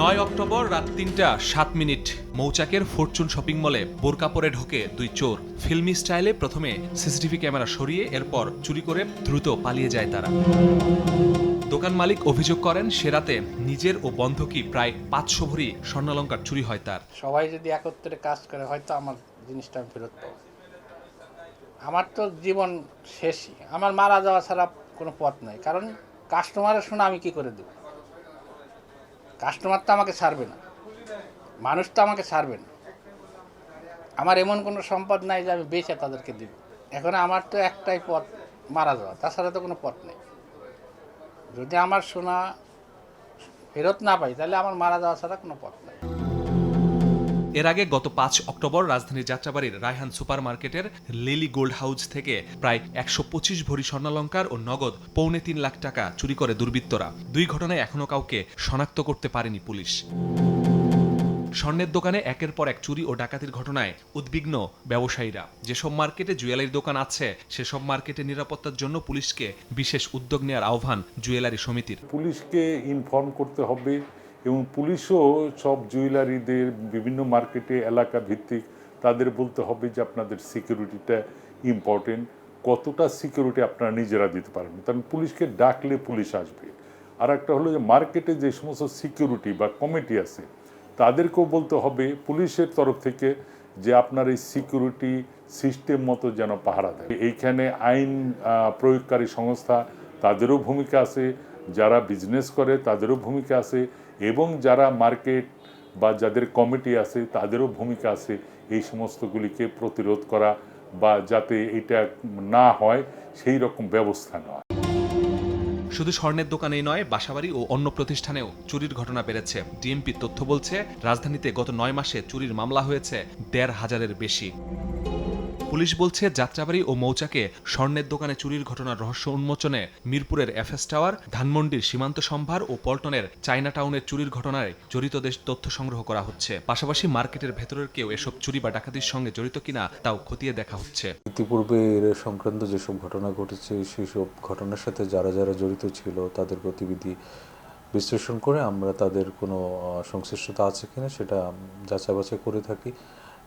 নয় অক্টোবর রাত তিনটা, সাত মিনিট। মৌচাকের ফরচুন শপিং মলে বোরকা পরে ঢোকে দুই চোর। ফিল্মি স্টাইলে প্রথমে সিসিটিভি ক্যামেরা সরিয়ে এরপর চুরি করে দ্রুত পালিয়ে যায় তারা। দোকান মালিক অভিযোগ করেন, সে রাতে নিজের ও বন্ধকি প্রায় পাঁচশো ভরি স্বর্ণালঙ্কার চুরি হয় তার। সবাই যদি একত্রে কাজ করে, হয়তো আমার জিনিসটা আমি ফেরত পাবো। আমার তো জীবন শেষই। আমার মারা যাওয়া ছাড়া কোনো পথ নাই। কারণ কাস্টমারের শোনা আমি কি করে দেব? কাস্টমার তো আমাকে ছাড়বে না। মানুষ তো আমাকে ছাড়বে না। আমার এমন কোনো সম্পদ নাই যে আমি বেচে তাদেরকে দিব। এখন আমার তো একটাই পথ, মারা যাওয়া। তাছাড়া তো কোনো পথ নেই। যদি আমার সোনা ফেরত না পাই, তাহলে আমার মারা যাওয়া ছাড়া কোনো পথ নেই। এর আগে গত পাঁচ অক্টোবর রাজধানীর যাত্রাবাড়ির Raihan super market lily gold house থেকে প্রায় একশো পঁচিশ ভরি স্বর্ণালঙ্কার ও নগদ পৌনে তিন লাখ টাকা চুরি করে দুর্বৃত্তরা। দুই ঘটনায় এখনও কাউকে শনাক্ত করতে পারেনি পুলিশ। স্বর্ণের দোকানে একের পর এক চুরি ও ডাকাতির ঘটনায় উদ্বিগ্ন ব্যবসায়ীরা। যেসব মার্কেটে জুয়েলারির দোকান আছে, সেসব মার্কেটে নিরাপত্তার জন্য পুলিশকে বিশেষ উদ্যোগ নেওয়ার আহ্বান জুয়েলারি সমিতির। পুলিশকে ইনফর্ম করতে হবে এবং পুলিশও সব জুয়েলারিদের বিভিন্ন মার্কেটে এলাকা ভিত্তিক তাদের বলতে হবে যে আপনাদের সিকিউরিটিটা ইম্পর্টেন্ট কতটা সিকিউরিটি আপনারা নিজেরা দিতে পারবেন। কারণ পুলিশকে ডাকলে পুলিশ আসবে। আর একটা হলো যে মার্কেটে যে সমস্ত সিকিউরিটি বা কমিটি আছে, তাদেরকেও বলতে হবে পুলিশের তরফ থেকে যে আপনার এই সিকিউরিটি সিস্টেম মতো যেন পাহারা দেয়। এইখানে আইন প্রয়োগকারী সংস্থা তাদেরও ভূমিকা আছে। যারা বিজনেস করে, তাদেরও ভূমিকা আছে এবং যারা মার্কেট বা যাদের কমিটি আছে, তাদেরও ভূমিকা আছে এই সমস্তগুলিকে প্রতিরোধ করা বা যাতে এটা না হয়, সেই রকম ব্যবস্থা নেওয়া। শুধু স্বর্ণের দোকানেই নয়, বাসাবাড়ি ও অন্য প্রতিষ্ঠানেও চুরির ঘটনা বেড়েছে। ডিএমপি তথ্য বলছে, রাজধানীতে গত নয় মাসে চুরির মামলা হয়েছে দেড় হাজারের বেশি। পুলিশ বলছে যাত্রাবাড়ি ও মৌচাকে স্বর্ণের দোকানে চুরির ঘটনার রহস্য উন্মোচনে মিরপুরের এফএস টাওয়ার, ধানমন্ডির সীমান্ত সম্ভার ও পল্টনের চায়না টাউনের চুরির ঘটনায় জড়িতদের তথ্য সংগ্রহ করা হচ্ছে। পাশাপাশি মার্কেটের ভেতরের কেউ এসব চুরি বা ডাকাতির সঙ্গে জড়িত কিনা তাও খতিয়ে দেখা হচ্ছে। ইতিপূর্বে এর সংক্রান্ত যেসব ঘটনা ঘটেছে, সেসব ঘটনার সাথে যারা যারা জড়িত ছিল, তাদের গতিবিধি বিশ্লেষণ করে আমরা তাদের কোনো সংশ্লিষ্টতা আছে কিনা সেটা যাচাই বাছাই করে থাকি।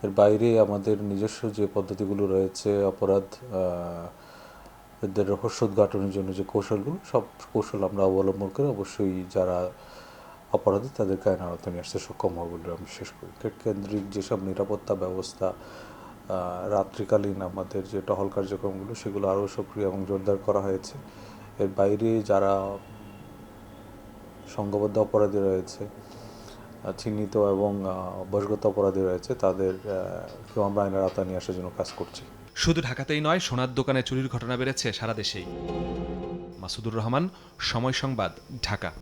এর বাইরে আমাদের নিজস্ব যে পদ্ধতিগুলো রয়েছে, অপরাধ এদের রহস্য উদ্ঘাটনের জন্য যে কৌশলগুলো, সব কৌশল আমরা অবলম্বন করে অবশ্যই যারা অপরাধী তাদেরকে আইন আওতায় নিয়ে আসতে সক্ষম হবে বলে আমি শেষ করি। কেন্দ্রিক যেসব নিরাপত্তা ব্যবস্থা রাত্রিকালীন আমাদের যে টহল কার্যক্রমগুলো, সেগুলো আরও সক্রিয় এবং জোরদার করা হয়েছে। এর বাইরে যারা সংঘবদ্ধ অপরাধী রয়েছে চিহ্নিত এবং আহ, অপরাধী রয়েছে তাদের আমরা আইনের আওতায় নিয়ে আসার জন্য কাজ করছি। শুধু ঢাকাতেই নয় সোনার দোকানে চুরির ঘটনা বেড়েছে সারা দেশেই। মাসুদুর রহমান সময় সংবাদ ঢাকা।